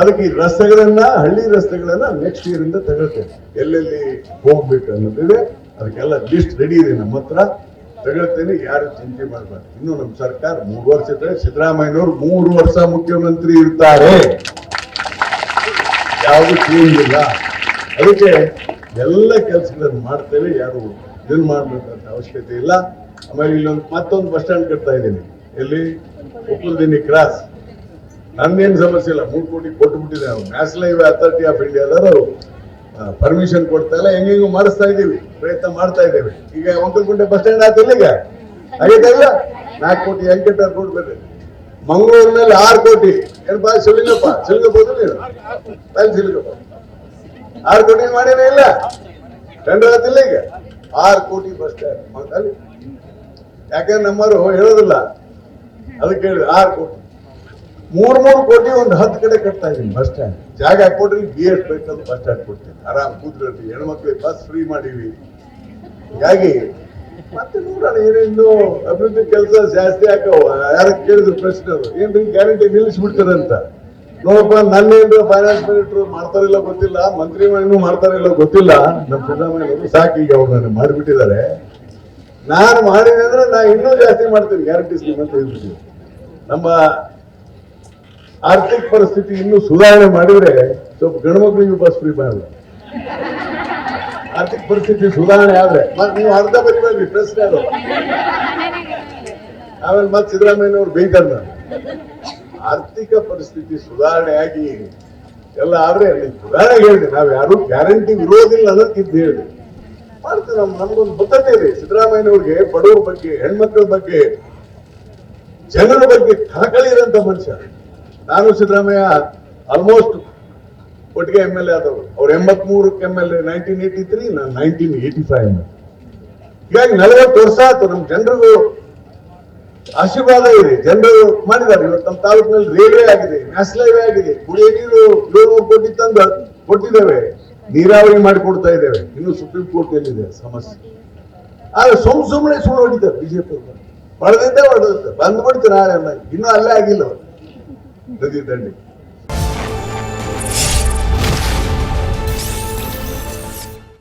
ಅದಕ್ಕೆ ಈ ರಸ್ತೆಗಳನ್ನ, ಹಳ್ಳಿ ರಸ್ತೆಗಳನ್ನ ನೆಕ್ಸ್ಟ್ ಇಯರ್ ಇಂದ ತಗೊಳ್ತೇನೆ. ಎಲ್ಲೆಲ್ಲಿ ಹೋಗ್ಬೇಕು ಅನ್ನೋದಿದೆ, ಅದಕ್ಕೆಲ್ಲ ಲಿಸ್ಟ್ ರೆಡಿ ಇದೆ ನಮ್ಮ ಹತ್ರ. ತಗೊಳ್ತೇನೆ, ಯಾರು ಚಿಂತೆ ಮಾಡಬಾರ್ದು. ಇನ್ನು ನಮ್ಮ ಸರ್ಕಾರ ಮೂರು ವರ್ಷ ಇದ್ರೆ ಸಿದ್ದರಾಮಯ್ಯನವರು ಮೂರು ವರ್ಷ ಮುಖ್ಯಮಂತ್ರಿ ಇರ್ತಾರೆ. ಯಾವುದು ಚೇಂಜ್ ಇಲ್ಲ. ಅದಕ್ಕೆ ಎಲ್ಲ ಕೆಲಸಗಳನ್ನು ಮಾಡ್ತೇವೆ, ಯಾರು ಇದನ್ನು ಮಾಡಬೇಕಂತ ಅವಶ್ಯಕತೆ ಇಲ್ಲ. ಆಮೇಲೆ ಇಲ್ಲೊಂದು ಮತ್ತೊಂದು ಬಸ್ ಸ್ಟ್ಯಾಂಡ್ ಕಟ್ತಾ ಇದ್ದೀನಿ. ಎಲ್ಲಿ? ಉಪ್ಪುಲ್ದಿನಿ ಕ್ರಾಸ್ ನಂದೇನು ಸಮಸ್ಯೆ ಇಲ್ಲ. ಮೂರು ಕೋಟಿ ಕೊಟ್ಟು ಬಿಟ್ಟಿದೆ ನ್ಯಾಷನಲ್ ಹೈವೇ ಅಥಾರಿಟಿ ಆಫ್ ಇಂಡಿಯಾದವರು ಪರ್ಮಿಷನ್ ಕೊಡ್ತಾ ಇಲ್ಲ. ಹೆಂಗೆಂಗು ಮಾಡಿಸ್ತಾ ಇದ್ದೀವಿ. ಪ್ರಯತ್ನ ಮಾಡ್ತಾ ಇದ್ದೇವೆ. ಈಗ ಒಂಕಲ್ಕುಂಟೆ ಬಸ್ ಸ್ಟ್ಯಾಂಡ್ ಆಯ್ತು ಈಗ ಇಲ್ಲ? ನಾಲ್ಕು ಕೋಟಿ ವೆಂಕಟ ಕೊಡ್ಬೇಕು ಮಂಗಳೂರಿನಲ್ಲಿ ಆರು ಕೋಟಿ. ಏನಪ್ಪ ಶಿವಲಿಂಗಪ್ಪ ಶಿವಲಿಂಗಪ್ಪ ನೀನು ಅಲ್ಲಿ ಶಿವಲಿಂಗಪ್ಪ ಆರು ಕೋಟಿ ಮಾಡೇನೇ ಇಲ್ಲ? ಟೆಂಡರ್ ಆಗ್ತಿಲ್ಲ ಈಗ? ಆರು ಕೋಟಿ ಬಸ್ ಸ್ಟ್ಯಾಂಡ್ ಯಾಕಂದ್ರೆ ನಮ್ಮವರು ಹೇಳೋದಿಲ್ಲ. ಅದಕ್ಕೆ ಹೇಳಿದ್ರು ಆರು ಕೋಟಿ. ಮೂರ್ ಮೂರು ಕೋಟಿ ಒಂದು ಹತ್ತು ಕಡೆ ಕಟ್ತಾ ಇದೀನಿ ಬಸ್ ಸ್ಟ್ಯಾಂಡ್ ಜಾಗ ಹಾಕೊಡ್ರಿ ಬಿ ಎಸ್ ಬೇಕಂತ ಬಸ್ ಸ್ಟ್ಯಾಂಡ್ ಕೊಡ್ತೀನಿ. ಆರಾಮ್ ಕೂತ್ಕೊಳ್ತೀವಿ ಹೆಣ್ಮಕ್ಳಿಗೆ ಬಸ್ ಫ್ರೀ ಮಾಡೀವಿ. ಹೀಗಾಗಿ ಮತ್ತೆ ನೋಡೋಣ ಏನೇನು ಅಭಿವೃದ್ಧಿ ಕೆಲಸ ಜಾಸ್ತಿ ಹಾಕವ ಯಾರ ಕೇಳಿದ್ರು ಪ್ರಶ್ನೆ ಅವರು ಏನ್ರಿ ಗ್ಯಾರಂಟಿ ನಿಲ್ಲಿಸ್ಬಿಡ್ತಾರಂತ ನೋಡಪ್ಪ ನನ್ನೇನು ಫೈನಾನ್ಸ್ ಮಿನಿಸ್ಟರ್ ಮಾಡ್ತಾರಿಲ್ಲ ಗೊತ್ತಿಲ್ಲ ಮಂತ್ರಿ ಮಣ್ಣು ಮಾಡ್ತಾರಿಲ್ಲ ಗೊತ್ತಿಲ್ಲ. ನಮ್ಮ ಸಿದ್ದರಾಮಯ್ಯ ಸಾಕು ಈಗ ಅವ್ರು ನಾನು ಮಾಡಿಬಿಟ್ಟಿದ್ದಾರೆ. ನಾನು ಮಾಡಿದೆ ಅಂದ್ರೆ ನಾ ಇನ್ನೂ ಜಾಸ್ತಿ ಮಾಡ್ತೀನಿ ಗ್ಯಾರಂಟಿ ಸ್ಕೀಮ್ ಅಂತ ಹೇಳ್ಬಿಟ್ಟಿದ್ದೀನಿ ನಮ್ಮ ಆರ್ಥಿಕ ಪರಿಸ್ಥಿತಿ ಇನ್ನೂ ಸುಧಾರಣೆ ಮಾಡಿದ್ರೆ ಸ್ವಲ್ಪ ಗಣಮಕ್ಕಳಿಗೆ ಬಸ್ ಫ್ರೀ ಮಾಡಲ್ಲ ಆರ್ಥಿಕ ಪರಿಸ್ಥಿತಿ ಸುಧಾರಣೆ ಆದ್ರೆ. ಮತ್ತೆ ನೀವು ಅರ್ಧ ಬರಿಬೇಡ್ರಿ ಪ್ರಶ್ನೆ ಅದು. ಆಮೇಲೆ ಮತ್ತೆ ಸಿದ್ದರಾಮಯ್ಯನವ್ರು ಬೈತಾರೆ ನಾನು ಆರ್ಥಿಕ ಪರಿಸ್ಥಿತಿ ಸುಧಾರಣೆ ಆಗಿ ಎಲ್ಲ ಆದ್ರೆ ಸುಧಾರಣೆ ಹೇಳಿದೆ. ನಾವ್ ಯಾರು ಗ್ಯಾರಂಟಿ ವಿರೋಧಿಲ್ಲ ಅನ್ನೋದಕ್ಕಿದ್ದು ಹೇಳಿದೆ. ಮಾಡ್ತೀವಿ ನಮ್ ನಮ್ಗೊಂದು ಬದ್ಧತೆ ಇದೆ. ಸಿದ್ದರಾಮಯ್ಯನವ್ರಿಗೆ ಬಡವರ ಬಗ್ಗೆ, ಹೆಣ್ಮಕ್ಳ ಬಗ್ಗೆ, ಜನರ ಬಗ್ಗೆ ಕಳಕಳಿ ಇರೋಂಥ ಮನುಷ್ಯ. ನಾನು ಸಿದ್ದರಾಮಯ್ಯ ಆಲ್ಮೋಸ್ಟ್ ಒಟ್ಟಿಗೆ ಎಂ ಎಲ್ ಎ ಆದವರು. ಅವ್ರು ಎಂಬತ್ ಮೂರಕ್ಕೆ M L A nineteen eighty three ನಾನು ನೈನ್ಟೀನ್ ಏಯ್ಟಿ ಫೈವ್ ಹೀಗಾಗಿ ನಲವತ್ತು ವರ್ಷ ಆಯ್ತು. ನಮ್ಮ ಜನರಿಗೂ ಆಶೀರ್ವಾದ ಇದೆ. ಜನರು ಮಾಡಿದ್ದಾರೆ. ಇವತ್ತು ನಮ್ಮ ತಾಲೂಕಿನಲ್ಲಿ ರೈಲ್ವೆ ಆಗಿದೆ ನ್ಯಾಷನಲ್ ಹೈವೇ ಆಗಿದೆ, ಕುಡಿಯ ನೀರು ಏಳ್ನೂರು ಕೋಟಿ ತಂದು ಕೊಟ್ಟಿದ್ದೇವೆ. ನೀರಾವರಿ ಮಾಡಿಕೊಡ್ತಾ ಇದ್ದೇವೆ. ಇನ್ನು ಸುಪ್ರೀಂ ಕೋರ್ಟ್ ಎಲ್ಲಿದೆ ಸಮಸ್ಯೆ. ಆದ್ರೆ ಸುಮ್ ಸುಮ್ಮನೆ ಸುಳ್ಳು ಹೊಡಿತಾರೆ ಬಿಜೆಪಿ ಹೊಡೆದಿದ್ದೆ ಹೊಡೆದಿದ್ದೆ ಬಂದ್ಬಿಡ್ತೀರ ಇನ್ನು ಇನ್ನೂ ಅಲ್ಲೇ ಆಗಿಲ್ಲ नदी दंडे.